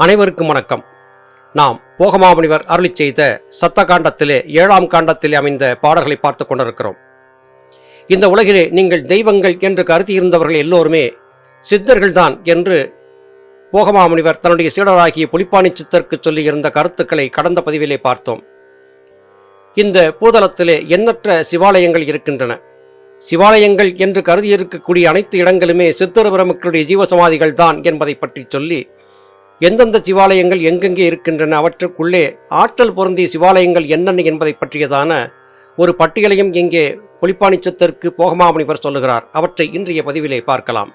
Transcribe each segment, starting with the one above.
அனைவருக்கும் வணக்கம். நாம் போகமாமுனிவர் அருளி செய்த சத்த காண்டத்திலே ஏழாம் காண்டத்திலே அமைந்த பாடல்களை பார்த்து கொண்டிருக்கிறோம். இந்த உலகிலே நீங்கள் தெய்வங்கள் என்று கருதியிருந்தவர்கள் எல்லோருமே சித்தர்கள்தான் என்று போகமாமுனிவர் தன்னுடைய சீடராகிய புலிப்பாணி சித்தருக்கு சொல்லியிருந்த கருத்துக்களை கடந்த பதிவிலே பார்த்தோம். இந்த பூதலத்திலே எண்ணற்ற சிவாலயங்கள் இருக்கின்றன. சிவாலயங்கள் என்று கருதியிருக்கக்கூடிய அனைத்து இடங்களுமே சித்தர் பிரமுக்களுடைய ஜீவசமாதிகள் தான் என்பதை பற்றி சொல்லி எந்தெந்த சிவாலயங்கள் எங்கெங்கே இருக்கின்றன அவற்றுக்குள்ளே ஆற்றல் பொருந்திய சிவாலயங்கள் என்னென்ன என்பதை பற்றியதான ஒரு பட்டியலையும் இங்கே புலிப்பாணிச்சத்திற்கு போகமாமுனிவர் சொல்லுகிறார். அவற்றை இன்றைய பதிவிலே பார்க்கலாம்.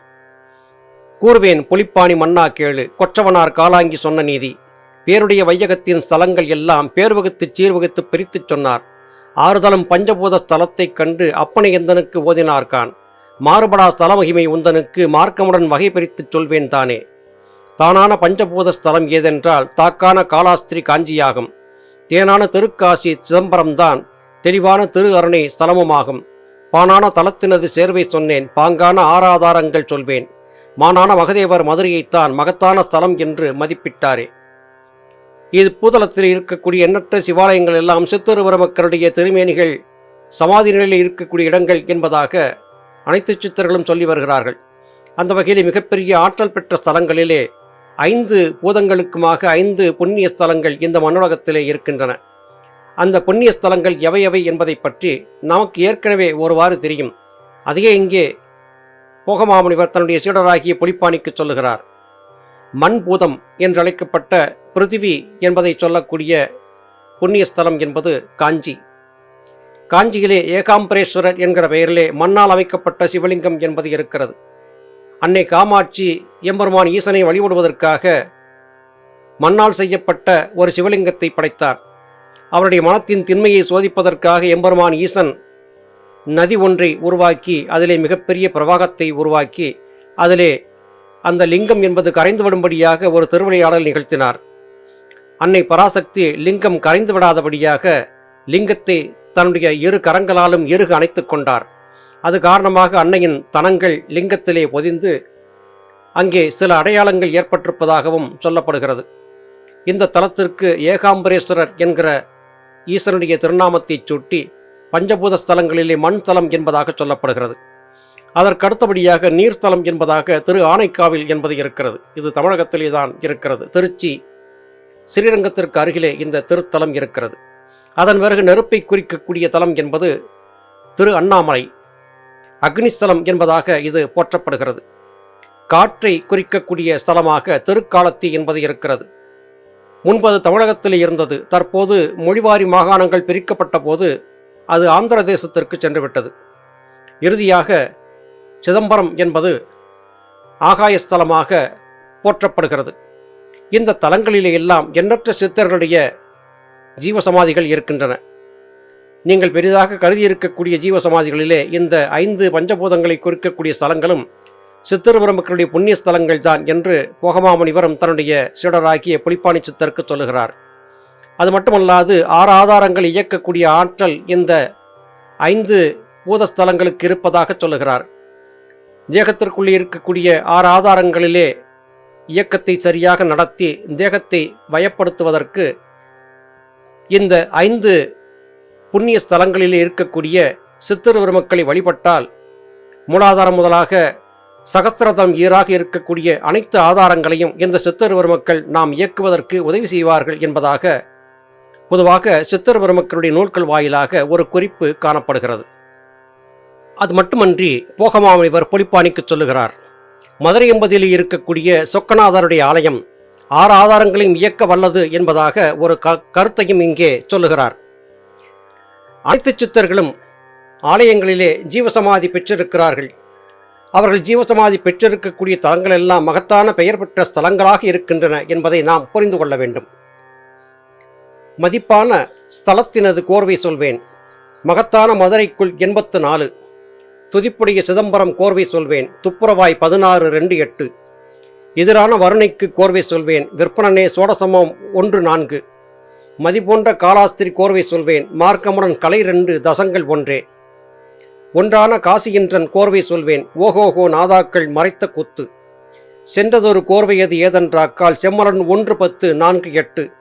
கூறுவேன் புலிப்பாணி மன்னா கேளு கொற்றவனார் காலாங்கி சொன்ன நீதி. பேருடைய வையகத்தின் ஸ்தலங்கள் எல்லாம் பேர் வகுத்து சீர்வகுத்து பிரித்துச் சொன்னார். ஆறுதலும் பஞ்சபூத ஸ்தலத்தைக் கண்டு அப்பனை எந்தனுக்கு ஓதினார்கான்? மாறுபடா ஸ்தலமகிமை உந்தனுக்கு மார்க்கமுடன் வகை பிரித்துச் சொல்வேன் தானே. தானான பஞ்சபூத ஸ்தலம் ஏதென்றால் தாக்கான காலாஸ்திரி காஞ்சியாகும். தேனான திருக்காசி சிதம்பரம்தான் தெளிவான திரு அருணை ஸ்தலமுமாகும். பானான தலத்தினது சேர்வை சொன்னேன் பாங்கான ஆராதாரங்கள் சொல்வேன். மானான மகதேவர் மதுரையைத்தான் மகத்தான ஸ்தலம் என்று மதிப்பிட்டாரே. இது பூதலத்தில் இருக்கக்கூடிய எண்ணற்ற சிவாலயங்கள் எல்லாம் சித்தருவர மக்களுடைய திருமேனிகள் சமாதி நிலையில் இருக்கக்கூடிய இடங்கள் என்பதாக அனைத்து சித்தர்களும் சொல்லி வருகிறார்கள். அந்த வகையில் மிகப்பெரிய ஆற்றல் பெற்ற ஸ்தலங்களிலே ஐந்து பூதங்களுக்குமாக ஐந்து புண்ணிய ஸ்தலங்கள் இந்த மண்ணுலகத்திலே இருக்கின்றன. அந்த புண்ணிய ஸ்தலங்கள் எவை எவை என்பதை பற்றி நமக்கு ஏற்கனவே ஒருவாறு தெரியும். அதையே இங்கே போகமாமுனிவர் தன்னுடைய சீடராகிய புலிப்பாணிக்கு சொல்லுகிறார். மண் பூதம் என்றழைக்கப்பட்ட பிருத்திவி என்பதை சொல்லக்கூடிய புண்ணிய ஸ்தலம் என்பது காஞ்சி. காஞ்சியிலே ஏகாம்பரேஸ்வரர் என்கிற பெயரிலே மண்ணால் அமைக்கப்பட்ட சிவலிங்கம் என்பது இருக்கிறது. அன்னை காமாட்சி எம்பெருமான் ஈசனை வழிபடுவதற்காக மண்ணால் செய்யப்பட்ட ஒரு சிவலிங்கத்தை படைத்தார். அவருடைய மனத்தின் திண்மையை சோதிப்பதற்காக எம்பெருமான் ஈசன் நதி ஒன்றை உருவாக்கி அதிலே மிகப்பெரிய பிரவாகத்தை உருவாக்கி அதிலே அந்த லிங்கம் என்பது கரைந்து விடும்படியாக ஒரு திருவிளையாடல் நிகழ்த்தினார். அன்னை பராசக்தி லிங்கம் கரைந்து விடாதபடியாக லிங்கத்தை தன்னுடைய இரு கரங்களாலும் இறுகு அணைத்துக் கொண்டார். அது காரணமாக அன்னையின் தனங்கள் லிங்கத்திலே பொதிந்து அங்கே சில அடையாளங்கள் ஏற்பட்டிருப்பதாகவும் சொல்லப்படுகிறது. இந்த தலத்திற்கு ஏகாம்பரேஸ்வரர் என்கிற ஈஸ்வரனுடைய திருநாமத்தை சுட்டி பஞ்சபூத ஸ்தலங்களிலே மண் தலம் என்பதாக சொல்லப்படுகிறது. அதற்கு அடுத்தபடியாக நீர்ஸ்தலம் என்பதாக திரு ஆனைக்காவில் என்பது இருக்கிறது. இது தமிழகத்திலே தான் இருக்கிறது. திருச்சி ஸ்ரீரங்கத்திற்கு அருகிலே இந்த திருத்தலம் இருக்கிறது. அதன் பிறகு நெருப்பை குறிக்கக்கூடிய தலம் என்பது திரு அண்ணாமலை. அக்னிஸ்தலம் என்பதாக இது போற்றப்படுகிறது. காற்றை குறிக்கக்கூடிய ஸ்தலமாக திருக்காலத்தி என்பது இருக்கிறது. முன்பது தமிழகத்தில் இருந்தது. தற்போது மொழிவாரி மாகாணங்கள் பிரிக்கப்பட்ட போது அது ஆந்திர தேசத்திற்கு சென்றுவிட்டது. இறுதியாக சிதம்பரம் என்பது ஆகாயஸ்தலமாக போற்றப்படுகிறது. இந்த தலங்களிலே எல்லாம் எண்ணற்ற சித்தர்களுடைய ஜீவசமாதிகள் இருக்கின்றன. நீங்கள் பெரிதாக கருதியிருக்கக்கூடிய ஜீவசமாதிகளிலே இந்த ஐந்து பஞ்சபூதங்களை குறிக்கக்கூடிய ஸ்தலங்களும் சித்தர்புர மக்களுடைய புண்ணிய ஸ்தலங்கள் தான் என்று போகமாமுனிவரும் தன்னுடைய சீடராகிய புலிப்பாணி சித்தருக்கு சொல்லுகிறார். அது மட்டுமல்லாது ஆறு ஆதாரங்கள் இயக்கக்கூடிய ஆற்றல் இந்த ஐந்து பூதஸ்தலங்களுக்கு இருப்பதாக சொல்லுகிறார். தேகத்திற்குள்ளே இருக்கக்கூடிய ஆறு ஆதாரங்களிலே இயக்கத்தை சரியாக நடத்தி தேகத்தை வயப்படுத்துவதற்கு இந்த ஐந்து புண்ணிய ஸ்தலங்களில் இருக்கக்கூடிய சித்திரபெருமக்களை வழிபட்டால் மூலாதாரம் முதலாக சகஸ்திரதம் ஈராக இருக்கக்கூடிய அனைத்து ஆதாரங்களையும் இந்த சித்தருவருமக்கள் நாம் இயக்குவதற்கு உதவி செய்வார்கள் என்பதாக பொதுவாக சித்தர் நூல்கள் வாயிலாக ஒரு குறிப்பு காணப்படுகிறது. அது மட்டுமன்றி போகமாமுனிவர் பொலிப்பானிக்கு சொல்லுகிறார் மதுரை எம்பதியில் இருக்கக்கூடிய சொக்கநாதருடைய ஆலயம் ஆறு ஆதாரங்களையும் இயக்க வல்லது என்பதாக ஒரு க கருத்தையும் இங்கே சொல்லுகிறார். அனைத்து சித்தர்களும் ஆலயங்களிலே ஜீவசமாதி பெற்றிருக்கிறார்கள். அவர்கள் ஜீவசமாதி பெற்றிருக்கக்கூடிய தலங்கள் எல்லாம் மகத்தான பெயர் பெற்ற ஸ்தலங்களாக இருக்கின்றன என்பதை நாம் புரிந்து கொள்ள வேண்டும். மதிப்பான ஸ்தலத்தினது கோர்வை சொல்வேன். மகத்தான மதுரைக்குள் எண்பத்து நாலு. துதிப்புடைய சிதம்பரம் கோர்வை சொல்வேன். துப்புரவாய் பதினாறு ரெண்டு எட்டு. எதிரான வருணைக்கு கோர்வை சொல்வேன். விற்பனனே சோடசமம் ஒன்று நான்கு. மதிபோன்ற காலாஸ்திரி கோர்வை சொல்வேன். மார்க்கமுடன் கலை ரெண்டு தசங்கள் ஒன்றே. ஒன்றான காசியின்றன் கோர்வை சொல்வேன். ஓஹோஹோ நாதாக்கள் மறைத்த குத்து. சென்றதொரு கோர்வையது ஏதென்றாக்கால் செம்மலன் ஒன்று பத்து நான்கு எட்டு.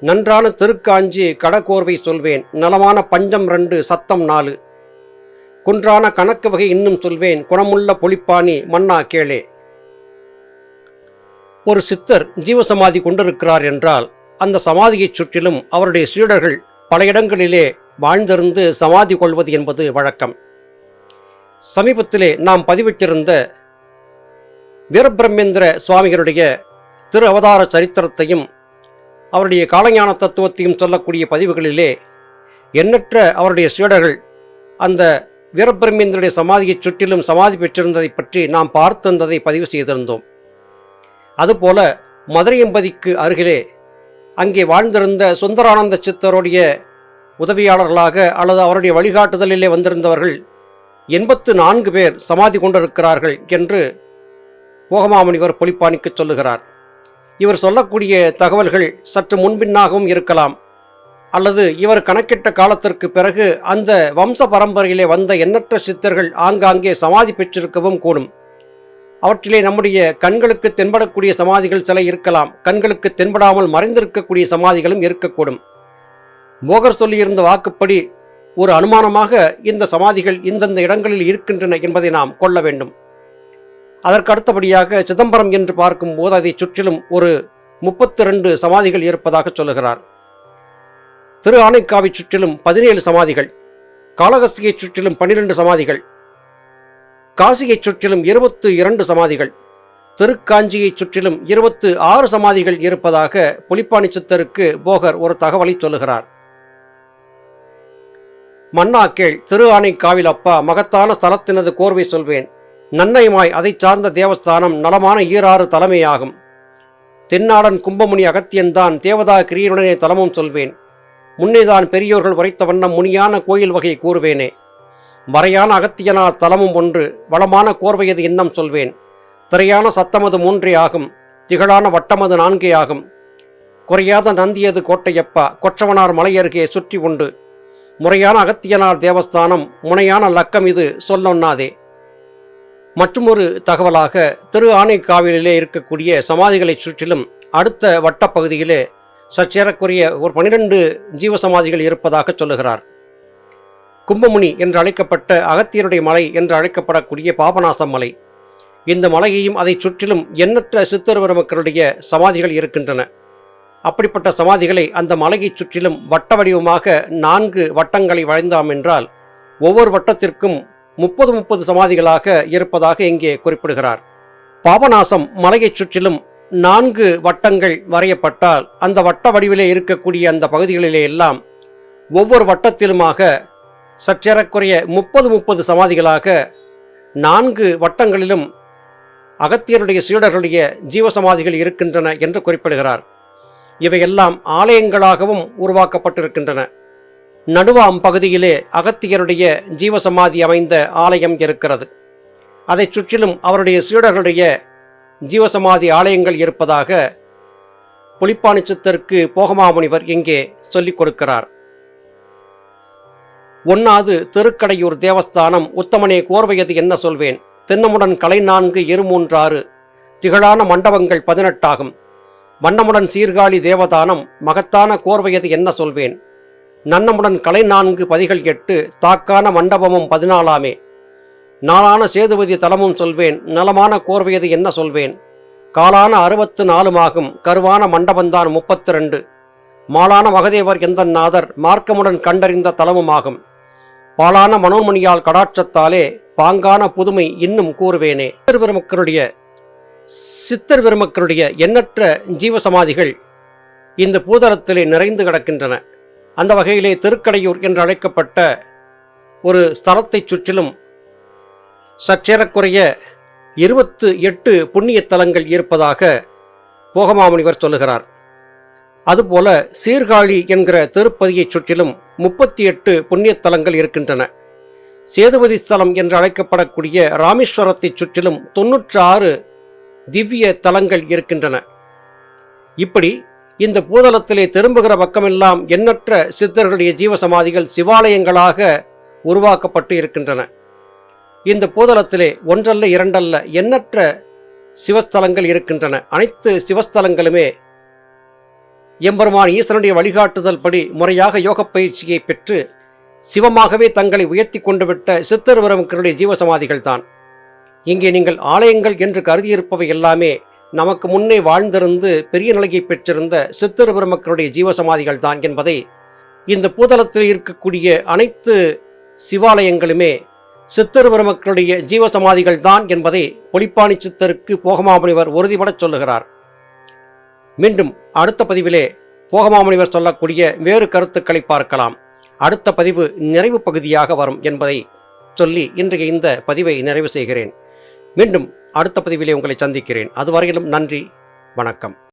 நன்றான திருக்காஞ்சி கடக்கோர்வை சொல்வேன். நலமான பஞ்சம் ரெண்டு சத்தம் நாலு. குன்றான கணக்கு வகை இன்னும் சொல்வேன். குணமுள்ள பொலிப்பாணி மன்னா கேளே. ஒரு சித்தர் ஜீவசமாதி கொண்டிருக்கிறார் என்றால் அந்த சமாதியைச் சுற்றிலும் அவருடைய சீடர்கள் பல இடங்களிலே வாழ்ந்திருந்து சமாதி கொள்வது என்பது வழக்கம். சமீபத்திலே நாம் பதிவிட்டிருந்த வீரபிரம்மேந்திர சுவாமிகளுடைய திரு அவதார சரித்திரத்தையும் அவருடைய காலஞான தத்துவத்தையும் சொல்லக்கூடிய பதிவுகளிலே எண்ணற்ற அவருடைய சீடர்கள் அந்த வீரபிரமேந்திரனுடைய சமாதியைச் சுற்றிலும் சமாதி பெற்றிருந்ததை பற்றி நாம் பார்த்திருந்ததை பதிவு செய்திருந்தோம். அதுபோல மதுரையம்பதிக்கு அருகிலே அங்கே வாழ்ந்திருந்த சுந்தரானந்த சித்தருடைய உதவியாளர்களாக அல்லது அவருடைய வழிகாட்டுதலிலே வந்திருந்தவர்கள் எண்பத்து நான்கு பேர் சமாதி கொண்டிருக்கிறார்கள் என்று போகமாமுனிவர் பொலிப்பானிக்கு சொல்லுகிறார். இவர் சொல்லக்கூடிய தகவல்கள் சற்று முன்பின்னாகவும் இருக்கலாம். அல்லது இவர் கணக்கிட்ட காலத்திற்கு பிறகு அந்த வம்ச பரம்பரையிலே வந்த எண்ணற்ற சித்தர்கள் ஆங்காங்கே சமாதி பெற்றிருக்கவும் கூடும். அவற்றிலே நம்முடைய கண்களுக்கு தென்படக்கூடிய சமாதிகள் சில இருக்கலாம். கண்களுக்கு தென்படாமல் மறைந்திருக்கக்கூடிய சமாதிகளும் இருக்கக்கூடும். போகர் சொல்லியிருந்த வாக்குப்படி ஒரு அனுமானமாக இந்த சமாதிகள் இந்தந்த இடங்களில் இருக்கின்றன என்பதை நாம் கொள்ள வேண்டும். அதற்கு அடுத்தபடியாக சிதம்பரம் என்று பார்க்கும்போது அதை சுற்றிலும் ஒரு முப்பத்தி ரெண்டு சமாதிகள் இருப்பதாக சொல்லுகிறார். திரு ஆனைக்காவை சுற்றிலும் பதினேழு சமாதிகள் காளகஸ்தியைச் சுற்றிலும் பனிரெண்டு சமாதிகள் காசியைச் சுற்றிலும் இருபத்து இரண்டு சமாதிகள். திருக்காஞ்சியைச் சுற்றிலும் இருபத்து ஆறு சமாதிகள் இருப்பதாக புலிப்பாணி சித்தருக்கு போகர் ஒரு தகவலை சொல்லுகிறார். மன்னாக்கேள் திரு ஆனைக்காவில் அப்பா மகத்தான ஸ்தலத்தினது கோர்வை சொல்வேன். நன்னைமாய் அதைச் சார்ந்த தேவஸ்தானம் நலமான ஈராறு தலைமையாகும். தென்னாடன் கும்பமுனி அகத்தியன்தான் தேவதா கிரியனுடனே தலமும் சொல்வேன். முன்னேதான் பெரியோர்கள் உரைத்த வண்ணம் முனியான கோயில் வகை கூறுவேனே. மறையான அகத்தியனா தலமும் ஒன்று வளமான கோர்வையது இன்னம் சொல்வேன். திரையான சத்தமது மூன்றே ஆகும் திகழான வட்டமது நான்கே ஆகும். குறையாத நந்தியது கோட்டையப்பா கொற்றவனார் மலையருகே சுற்றி உண்டு. முறையான அகத்தியனார் தேவஸ்தானம் முனையான லக்கம் இது சொல்லொன்னாதே மற்றுமொரு தகவலாக திரு ஆனைக்காவிலே இருக்கக்கூடிய சமாதிகளைச் சுற்றிலும் அடுத்த வட்டப்பகுதியிலே சற்றேறக்குரிய ஒரு பனிரெண்டு ஜீவசமாதிகள் இருப்பதாக சொல்லுகிறார். கும்பமுனி என்று அழைக்கப்பட்ட அகத்தியருடைய மலை என்று அழைக்கப்படக்கூடிய பாபநாசம் மலை. இந்த மலையையும் அதைச் சுற்றிலும் எண்ணற்ற சித்தர் பெருமக்களுடைய சமாதிகள் இருக்கின்றன. அப்படிப்பட்ட சமாதிகளை அந்த மலையைச் சுற்றிலும் வட்ட வடிவமாக நான்கு வட்டங்களை வளைந்தாம் என்றால் ஒவ்வொரு வட்டத்திற்கும் முப்பது முப்பது சமாதிகளாக இருப்பதாக இங்கே குறிப்பிடுகிறார். பாபநாசம் மலையைச் சுற்றிலும் நான்கு வட்டங்கள் வரையப்பட்டால் அந்த வட்ட வடிவிலே இருக்கக்கூடிய அந்த பகுதிகளிலே எல்லாம் ஒவ்வொரு வட்டத்திலுமாக சற்றேறக்குறைய முப்பது முப்பது சமாதிகளாக நான்கு வட்டங்களிலும் அகத்தியருடைய சீடர்களுடைய ஜீவசமாதிகள் இருக்கின்றன என்று குறிப்பிடுகிறார். இவையெல்லாம் ஆலயங்களாகவும் உருவாக்கப்பட்டிருக்கின்றன. நடுவாம் பகுதியிலே அகத்தியருடைய ஜீவசமாதி அமைந்த ஆலயம் இருக்கிறது. அதைச் சுற்றிலும் அவருடைய சீடர்களுடைய ஜீவசமாதி ஆலயங்கள் இருப்பதாக புலிப்பாணி போகமாமுனிவர் இங்கே சொல்லிக் கொடுக்கிறார். ஒன்னாது திருக்கடையூர் தேவஸ்தானம் உத்தமனே கோர்வையது என்ன சொல்வேன்? தென்னமுடன் கலை நான்கு இருமூன்றாறு திகழான மண்டபங்கள் பதினெட்டாகும். வண்ணமுடன் சீர்காழி தேவதானம் மகத்தான கோர்வையது என்ன சொல்வேன்? நன்னமுடன் கலை நான்கு பதிகள் எட்டு தாக்கான மண்டபமும் பதினாலாமே. நாளான சேதுபதி தலமும் சொல்வேன் நலமான கோர்வையது என்ன சொல்வேன்? காலான அறுபத்து நாலுமாகும் கருவான மண்டபந்தான் முப்பத்து ரெண்டு மாலான மகதேவர் எந்த நாதர் மார்க்கமுடன் கண்டறிந்த தலமுமாகும். பாலான மனோன்மணியால் கடாட்சத்தாலே பாங்கான புதுமை இன்னும் கூறுவேனே. சித்தர் பெருமக்களுடைய சித்தர் பெருமக்களுடைய எண்ணற்ற ஜீவசமாதிகள் இந்த பூதரத்திலே நிறைந்து கிடக்கின்றன. அந்த வகையிலே திருக்கடையூர் என்று அழைக்கப்பட்ட ஒரு ஸ்தலத்தைச் சுற்றிலும் சற்றேறக்குறைய இருபத்து எட்டு புண்ணிய தலங்கள் இருப்பதாக போகமாமுனிவர் சொல்லுகிறார். அதுபோல சீர்காழி என்கிற திருப்பதியைச் சுற்றிலும் முப்பத்தி எட்டு புண்ணியத்தலங்கள் இருக்கின்றன. சேதுபதி ஸ்தலம் என்று அழைக்கப்படக்கூடிய ராமேஸ்வரத்தை சுற்றிலும் தொன்னூற்று ஆறு திவ்ய தலங்கள் இருக்கின்றன. இப்படி இந்த பூதளத்திலே திரும்புகிற பக்கமெல்லாம் எண்ணற்ற சித்தர்களுடைய ஜீவசமாதிகள் சிவாலயங்களாக உருவாக்கப்பட்டு இருக்கின்றன. இந்த பூதளத்திலே ஒன்றல்ல இரண்டல்ல எண்ணற்ற சிவஸ்தலங்கள் இருக்கின்றன. அனைத்து சிவஸ்தலங்களுமே எம்பெருமான் ஈசனுடைய வழிகாட்டுதல் படி முறையாக யோகப் பயிற்சியை பெற்று சிவமாகவே தங்களை உயர்த்தி கொண்டு விட்ட சித்தர் பிரமுகருடைய ஜீவசமாதிகள் தான் இங்கே நீங்கள் ஆலயங்கள் என்று கருதியிருப்பவை எல்லாமே நமக்கு முன்னே வாழ்ந்திருந்து பெரிய நிலையை பெற்றிருந்த சித்தர் பிரமுகருடைய ஜீவசமாதிகள் தான் என்பதை இந்த பூதலத்தில் இருக்கக்கூடிய அனைத்து சிவாலயங்களுமே சித்தர் பிரமுகருடைய ஜீவசமாதிகள் தான் என்பதை பொலிப்பாணி சித்தருக்கு போகமாமுனிவர் உறுதிபடச் சொல்லுகிறார். மீண்டும் அடுத்த பதிவிலே போகமாமுனிவர் சொல்லக்கூடிய வேறு கருத்துக்களை பார்க்கலாம். அடுத்த பதிவு நிறைவு பகுதியாக வரும் என்பதை சொல்லி இன்றைய இந்த பதிவை நிறைவு செய்கிறேன். மீண்டும் அடுத்த பதிவிலே உங்களை சந்திக்கிறேன். அதுவரையிலும் நன்றி வணக்கம்.